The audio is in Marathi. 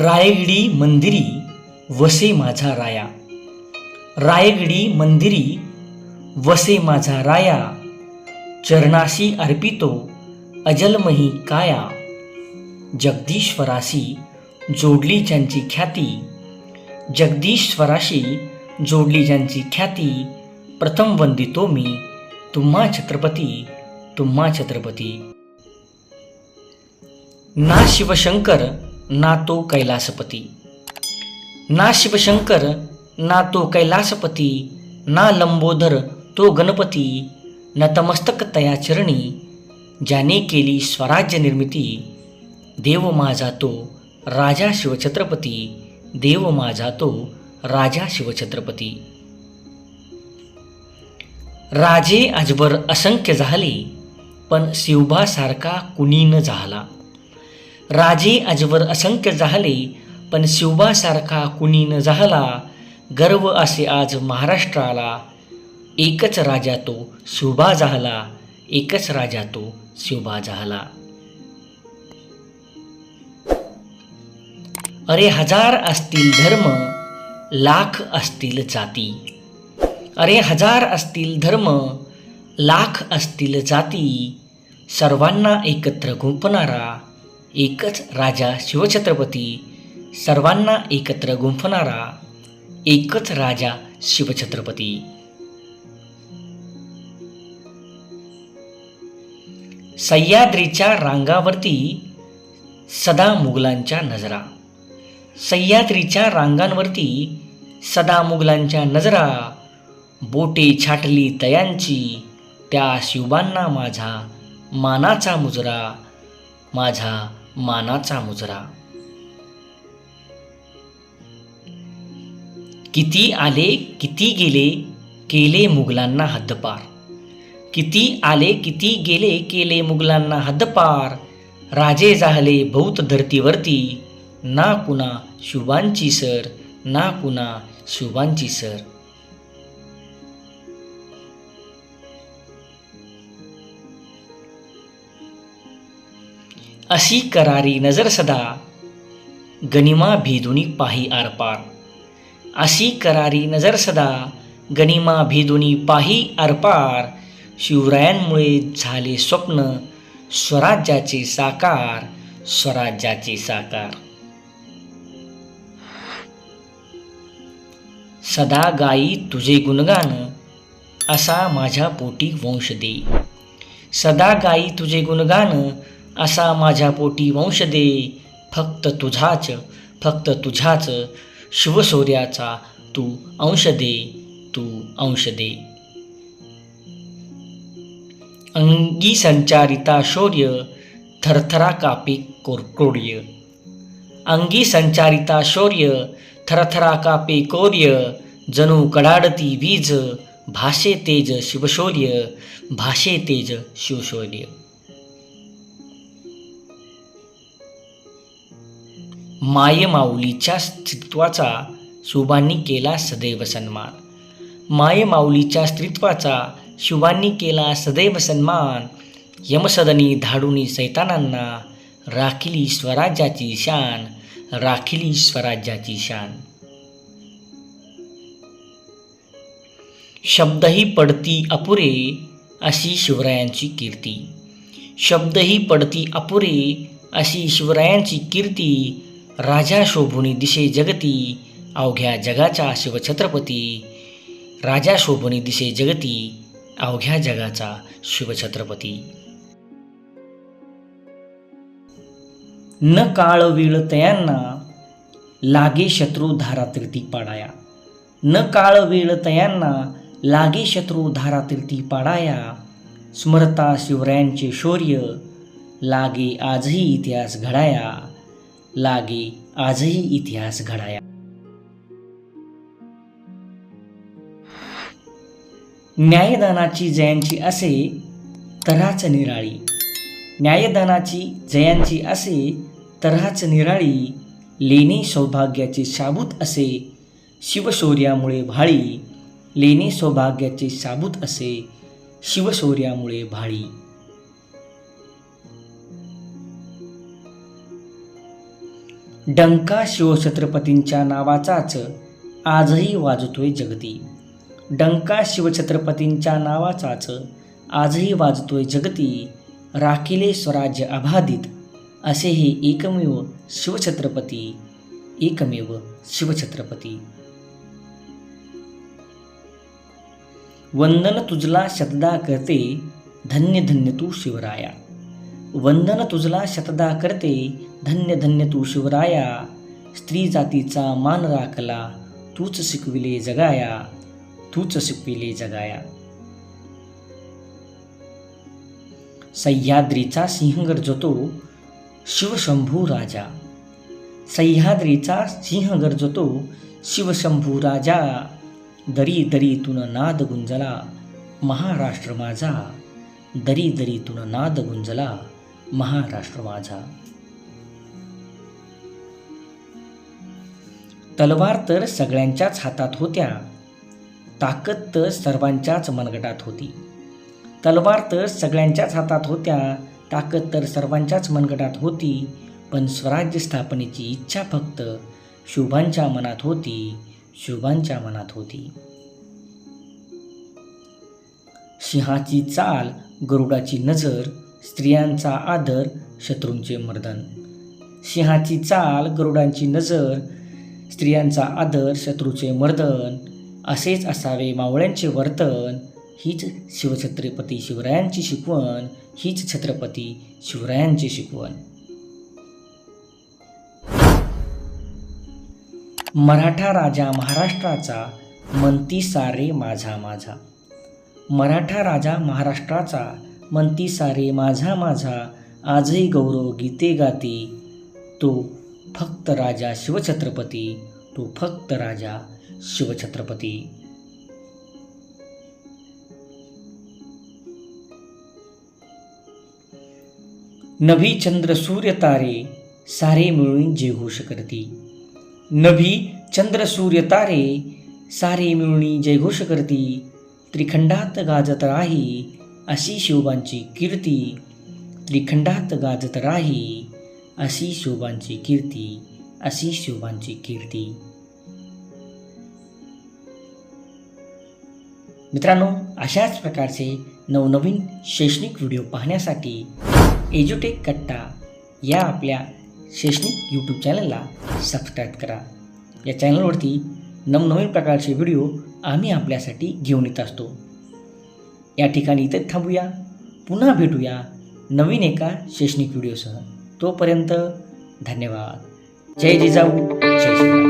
रायगडी मंदिरी वसे माझा राया. रायगडी मंदिरी वसे माझा राया. चरणाशी अर्पितो अजलमही काया. जगदीश्वराशी जोडली ज्यांची ख्याती जगदीश्वराशी जोडली ज्यांची ख्याती प्रथम वंदितो मी तुम्हा छत्रपती तुम्हा छत्रपती. ना शिवशंकर ना तो कैलासपती। ना शिवशंकर ना तो कैलासपती ना लंबोदर तो गणपती नतमस्तक तया चरणी ज्याने केली स्वराज्य निर्मिती देव माझा तो राजा शिवछत्रपती देव माझा तो राजा शिवछत्रपती। राजे अजबर असंख्य झाले पण शिवबासारखा कुणी न झाला। राजे आजवर असंख्य झाले पण शिवबासारखा कुणी न झाला गर्व असे आज महाराष्ट्राला. एकच राजा तो शिवबा झाला एकच राजा तो शिवबा झाला. अरे हजार असतील धर्म लाख असतील जाती. अरे हजार असतील धर्म लाख असतील जाती. सर्वांना एकत्र गुंपणारा एकच राजा शिवछत्रपती सर्वांना एकत्र गुंफणारा एकच राजा शिवछत्रपती. सह्याद्रीच्या रांगावरती सदा मुघलांच्या नजरा. सह्याद्रीच्या रांगांवरती सदा मुघलांच्या नजरा. बोटे छाटली तयांची त्या शिवबांना माझा मानाचा मुजरा. माझा मानाचा मुजरा किती आले किती गेले केले मुघलांना हद्दपार. किती आले किती गेले केले मुघलांना हद्दपार. राजे झाले बहुत धर्तीवरती ना कुणा शुभांची सर ना कुणा शुभांची सर. अशी करारी नजर सदा। गनिमा भेदुनी पाही आरपार अशी करारी नजर सदा। गनिमा भेदुनी पाही आरपार शिवरायांमुळे झाले स्वप्न स्वराज्याचे साकार स्वराज्याचे साकार। सदा गाई तुझे गुणगान असा माझ्या पोटी वंश दे। सदा गाई तुझे गुणगान असा माझ्या पोटी वंश दे फक्त तुझाच फक्त तुझ्याच शिवशौर्याचा तू अंश दे तू अंश दे अंगी संचारिता शौर्य थरथरा कापे कोरकोर्य अंगी संचारिता शौर्य थरथरा कापे कोर्य जणू कडाडती वीज भाषे तेज शिवशौर्य भाषे तेज शिवशौर्य. मायमाऊलीच्या स्त्रीत्वाचा शुभांनी केला सदैव सन्मान. मायमाऊलीच्या स्त्रीत्वाचा शुभांनी केला सदैव सन्मान. यमसदनी धाडुनी सैतानांना राखिली स्वराज्याची शान राखिली स्वराज्याची शान. शब्दही पडती अपुरे अशी शिवरायांची कीर्ती. शब्दही पडती अपुरे अशी शिवरायांची कीर्ती राजा शोभुनी दिशे जगती अवघ्या जगाचा शिवछत्रपती. राजा शोभुनी दिशे जगती अवघ्या जगाचा शिवछत्रपती. न काळ तयांना लागे शत्रू धारातीर्थी पाडाया. न काळ तयांना लागे शत्रू धारातीर्थी पाडाया. स्मरता शिवरायांचे शौर्य लागे आजही इतिहास घडाया. लागे आजही इतिहास घडाया. न्यायदानाची जयांची असे तराच निराळी. न्यायदानाची जयांची असे तराच निराळी. लेणे सौभाग्याचे शाबूत असे शिवशौर्यामुळे भाळी. लेणे सौभाग्याचे शाबूत असे शिवशौर्यामुळे भाळी. डंका शिवछत्रपतींच्या नावाचाच आजही वाजतोय जगती डंका शिवछत्रपतींच्या नावाचाच आजही वाजतोय जगती राखिले स्वराज्य अबाधित असे हे एकमेव शिवछत्रपती एकमेव शिवछत्रपती. वंदन तुझला शतदा करते धन्य धन्य तू शिवराया. वंदन तुझला शतदा करते धन्य धन्य तू शिवराया. स्त्री जातीचा मान राखला तूच शिकविले जगाया तूच शिकविले जगाया. सह्याद्रीचा सिंह गरजतो शिवशंभू राजा. सह्याद्रीचा सिंह गरजतो शिवशंभू राजा. दरी दरीतून नाद गुंजला महाराष्ट्र माझा. दरी दरीतून नाद गुंजला महाराष्ट्र माझा. तलवार तर सगळ्यांच्याच हातात होत्या. ताकद तर सर्वांच्याच मनगटात होती. तलवार तर सगळ्यांच्याच हातात होत्या ताकद तर सर्वांच्याच मनगटात होती पण स्वराज्य स्थापनेची इच्छा फक्त शुभांच्या मनात होती शुभांच्या मनात होती. सिंहाची चाल गरुडाची नजर स्त्रियांचा आदर शत्रूंचे मर्दन. सिंहाची चाल गरुडांची नजर स्त्रियांचा आदर शत्रूचे मर्दन असेच असावे मावळ्यांचे वर्तन हीच शिवछत्रपती शिवरायांची शिकवण हीच छत्रपती शिवरायांची शिकवण. मराठा राजा महाराष्ट्राचा मंती सारे माझा माझा. मराठा राजा महाराष्ट्राचा मंती सारे माझा माझा. आजही गौरव गीते गाती तो फक्त राजा शिवछत्रपती तो फक्त राजा शिवछत्रपती. नभी चंद्र सूर्य तारे सारे मिळून जे घोष करती नभी चंद्र सूर्य तारे सारे मिळून जयघोष करती त्रिखंडात गाजत राही अशी शिवबांची कीर्ती. त्रिखंडात गाजत राही अशी शोभांची कीर्ती अशी शोभांची कीर्ती. मित्रांनो अशाच प्रकारचे नवनवीन शैक्षणिक व्हिडिओ पाहण्यासाठी एज्युटेक कट्टा या आपल्या शैक्षणिक यूट्यूब चॅनलला सबस्क्राईब करा. या चॅनलवरती नवनवीन प्रकारचे व्हिडिओ आम्ही आपल्यासाठी घेऊन येत असतो. या ठिकाणी इथं थांबूया. पुन्हा भेटूया नवीन एका शैक्षणिक व्हिडिओसह. तोपर्यंत धन्यवाद. जय जिजाऊ जय श्री